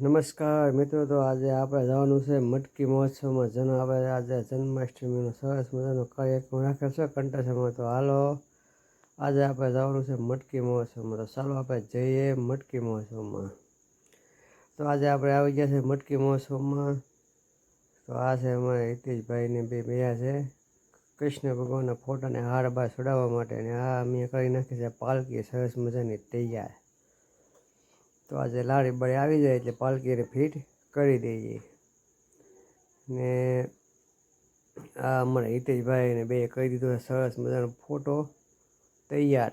નમસ્કાર મિત્રો, તો આજે આપણે જવાનું છે મટકી મહોત્સવમાં. જન આપણે આજે જન્માષ્ટમીનો સરસ મજાનો કાર્યક્રમ રાખે છે કંટાસામાં તો હાલો, આજે આપણે જવાનું છે મટકી મહોત્સવમાં. તો ચાલો આપણે જઈએ મટકી મહોત્સવમાં. તો આજે આપણે આવી ગયા છે મટકી મહોત્સવમાં. તો આ છે અમારે હિતેશભાઈને બે બેયા છે. કૃષ્ણ ભગવાનના ફોટાને હાર બાર ચડાવવા માટે. અને આ અમે કરી નાખી છે પાલકી. સરસ મજાની તૈયાર. તો આજે લારી બળી આવી જાય એટલે પાલકીને ફિટ કરી દઈએ. ને આ અમારા હિતેશભાઈને બે કહી દીધો સરસ મજાનો ફોટો તૈયાર.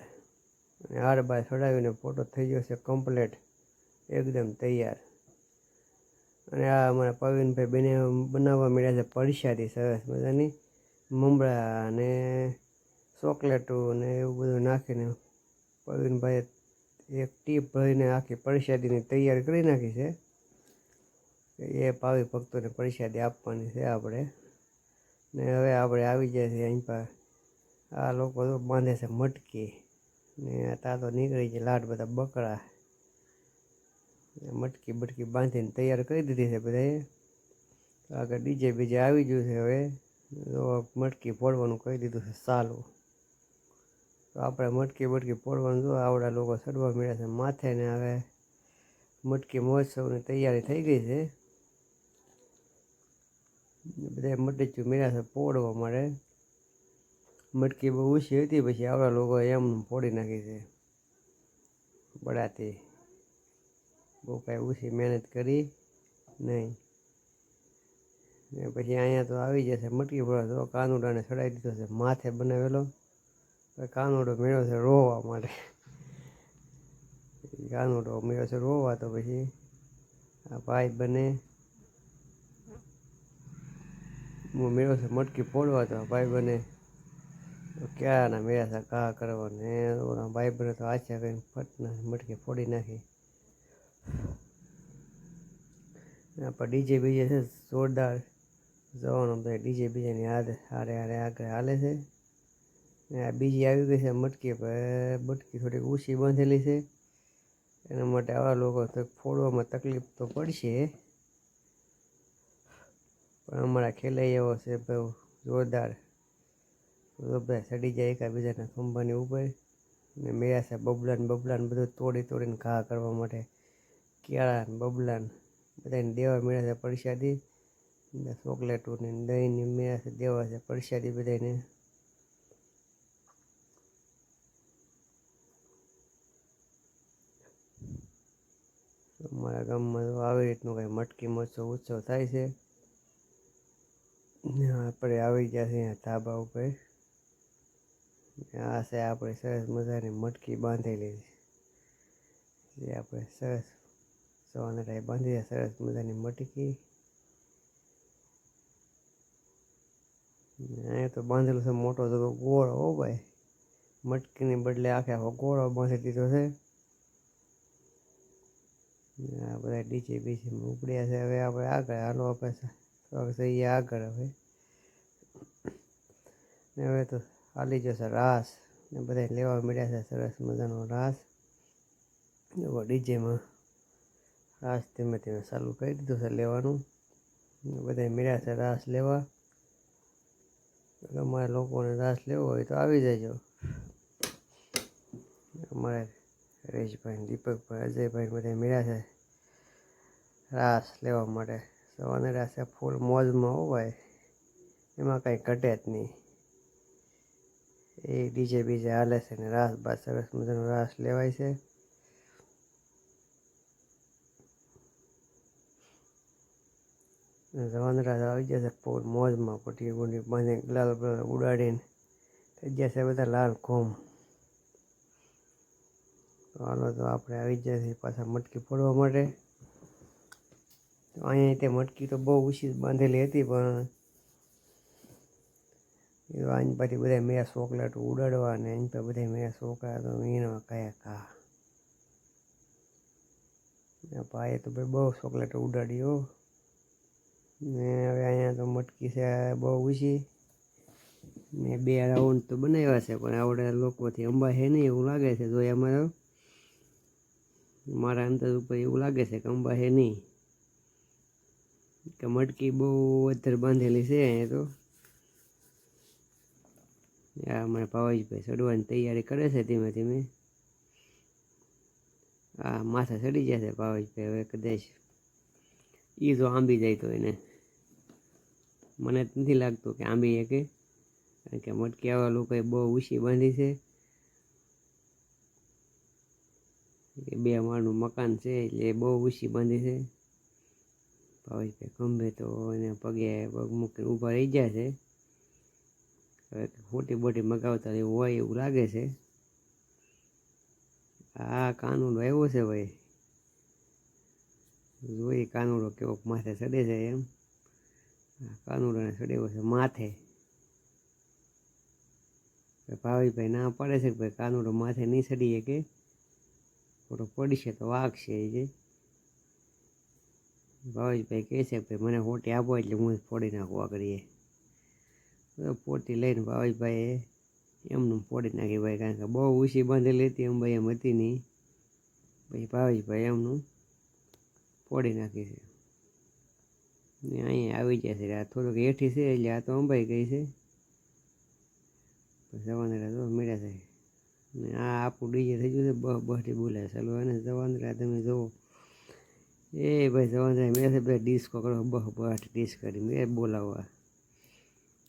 અને હાર બાય ચડાવીને ફોટો થઈ ગયો છે કમ્પ્લેટ એકદમ તૈયાર. અને આ અમારા પ્રવીણભાઈ બેને બનાવવા મળ્યા છે પરસાદી, સરસ મજાની. મમરા અને ચોકલેટો ને એવું બધું નાખીને પ્રવીણભાઈએ એક ટીપ ભરીને આખી પરસાદીની તૈયાર કરી નાખી છે. એ ભાવિ ભક્તોને પરસાદી આપવાની છે આપણે. ને હવે આપણે આવી જાય છે અહીં પર આ લોકો તો બાંધે છે મટકી. ને તા તો નીકળી છે લાડ બધા બકરા. મટકી બટકી બાંધીને તૈયાર કરી દીધી છે બધાએ. આગળ ડીજે બીજે આવી ગયું છે હવે. મટકી ફોડવાનું કહી દીધું છે સાલું. તો આપણે મટકી બટકી પોડવાનું જો આવડા લોકો ચડવા મળ્યા છે, માથે ને હવે મટકી મહોત્સવની તૈયારી થઈ ગઈ છે. બધા મટકી મળ્યા છે પોડવા માટે. મટકી બહુ ઊંચી હતી, પછી આવડા લોકો એમ ફોડી નાખી છે. બળાતી બહુ કાંઈ ઓછી મહેનત કરી નહીં. ને પછી અહીંયા તો આવી જશે મટકી ફોડવા તો કાનુડાને ચડાવી દીધો છે, માથે બનાવેલો. કાનુડો મેળ્યો છે રોવા માટે. કાનોડો મેળ્યો છે રોવા તો પછી આ ભાઈ બને. હું મેળ્યો છે મટકી ફોડવા તો ભાઈ બને. ક્યાંના મેળ્યા છે, કા કરવા ને ઓલા ભાઈ બને તો આછા કરીને ફટના મટકી ફોડી નાખી. આપણે ડીજે બીજે છે જોરદાર. જવાનું બધા ડીજે બીજેની હારે હારે આગળ હાલે છે. ને આ બીજી આવી ગઈ છે મટકી પર મટકી થોડીક ઊંચી બાંધેલી છે. એના માટે આવા લોકો ફોડવામાં તકલીફ તો પડશે. પણ અમારા ખેલાઈ એવો છે બહુ જોરદાર. બધા સડી જાય એકાબીજાના ખંભાની ઉપર. ને મેળા છે બબલાન બબલાન બધું તોડી તોડીને ઘા કરવા માટે. કેળા બબલાન, બધાને દેવા મેળા છે પ્રસાદી. ને ચોકલેટો ને દહીંની મેળા છે, દેવા છે પ્રસાદી બધાને અમારા ગામમાં તો આવી રીતનું કંઈ, મટકી મહોત્સવ ઉત્સવ થાય છે. આપણે આવી ગયા છે અહીંયા ધાબા ઉપર. આ છે આપણે સરસ મજાની મટકી બાંધેલી છે. જે આપણે સરસ સવારના ટાઈમ બાંધી સરસ મજાની મટકી. અહીંયા તો બાંધેલો છે મોટો ગોળો હો ભાઈ. મટકીની બદલે આખે આખો ગોળો બાંધી દીધો છે. આ બધા ડીજે બીજે ઉપડ્યા છે. હવે આપણે આગળ, હાલો આપણે થોડાક જઈએ આગળ હવે. ને હવે તો હાલી જશે રાસ. ને બધા લેવા મળ્યા છે સરસ મજાનો રાસ. એવો ડીજેમાં. રાસ ધીમે ધીમે ચાલુ કરી દીધું છે લેવાનું. બધા મળ્યા છે રાસ લેવા. તમારે લોકોને રાસ લેવો હોય તો આવી જજો. અમારે હરેશભાઈ દીપકભાઈ અજયભાઈ બધા મળ્યા છે રાસ લેવા માટે. સવારે રાસે ફૂલ મોજમાં હોય એમાં કાંઈ ઘટે જ નહીં. એ ડીજે બીજે હાલે છે ને રાસ બાદ સરસ મજાનો રાસ લેવાય છે. જવાન આવી જશે ફૂલ મોજમાં. પટી ગુંડી બાંધી લાલ ઉડાડીને. થઈ જશે બધા લાલ ઘૂમ. તો આનો તો આપણે આવી જશે પાછા મટકી ફોડવા માટે. તો અહીંયા તે મટકી તો બહુ ઊંચી બાંધેલી હતી પણ આની પછી બધા મેં ચોકલેટ ઉડાડવા ને એની પર બધા મેં છોકરા તો એના કયા કા ભાઈએ તો ભાઈ બહુ ચોકલેટ ઉડાડ્યો ને હવે અહીંયા તો મટકી છે બહુ ઊંચી ને બે રાઉન્ડ તો બનાવ્યા છે પણ આવડે લોકોથી અંબા છે નહીં એવું લાગે છે જોઈએ એમાં મારા અંતર ઉપર એવું લાગે છે કે અંબા છે નહીં. કે મટકી બહુ અત્યારે બાંધેલી છે અહીંયા તો. આ મને ભાવેશભાઈ ચડવાની તૈયારી કરે છે ધીમે ધીમે. આ માથા ચડી જશે ભાવેશભાઈ હવે કદાચ એ જો આંબી જાય તો એને. મને નથી લાગતું કે આંબી શકે કારણ કે મટકી આવા લોકોએ બહુ ઊંચી બાંધી છે એ બે માળનું મકાન છે એટલે બહુ ઊંચી બાંધી છે. ભાવેશભાઈ ખંભે તો એને પગે પગ મૂકીને ઊભા રહી ગયા છે. હવે ખોટી બોટી મગાવતા એવું હોય એવું લાગે છે. આ કાનુડો એવો છે ભાઈ. જોઈએ કાનુડો કેવો માથે ચડે છે એમ. કાનુડોને ચડેવો છે માથે. ભાવીભાઈ ના પડે છે કે ભાઈ કાનુડો માથે નહીં ચડીએ શકે ખોટો પડશે તો વાગશે એ જે. ભાવેશભાઈ કહે છે ભાઈ મને હોટી આપો એટલે હું ફોડી નાખું તો પોટી લઈને ભાવેશભાઈએ એમનું ફોડી નાખી ભાઈ કારણ કે બહુ ઊંચી બાંધેલી હતી એમ ભાઈ એમ હતી નહીં. પછી ભાવેશભાઈ એમનું ફોડી નાખી છે. ને અહીંયા આવી જશે આ થોડુંક હેઠી છે એટલે આ તો અંબાઈ ગઈ છે. જવાના તો મળ્યા થાય ને આ આપણું ડીજે થઈ ગયું છે બહ બહટી બોલે ચાલો એને જવાના તમે જુઓ. એ ભાઈ જવાના મેં છે ભાઈ ડિસ્કો કરો બહ બહટ ડિસ્ક કરી, મેં બોલાવવા.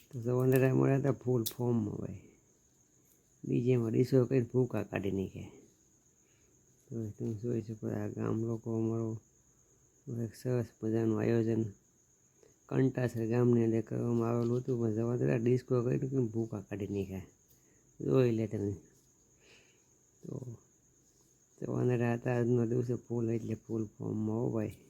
તો જવાના મળ્યા હતા ફૂલ ફોર્મમાં ભાઈ. ડીજેમાં ડીશો કરીને ભૂકા કાઢી નાખે. તો તમે જોઈ શકો આ ગામ લોકો અમારો એક સરસ મજાનું આયોજન. કંટાસર ગામની અંદર કરવામાં આવેલું હતું, પણ જવા ડિસ્કો કરીને ભૂકા કાઢી નાખ્યા. જોઈ લે તમે. તો જવાના રાત આજનો દિવસે ફૂલ એટલે ફૂલ ફોર્મમાં હો ભાઈ.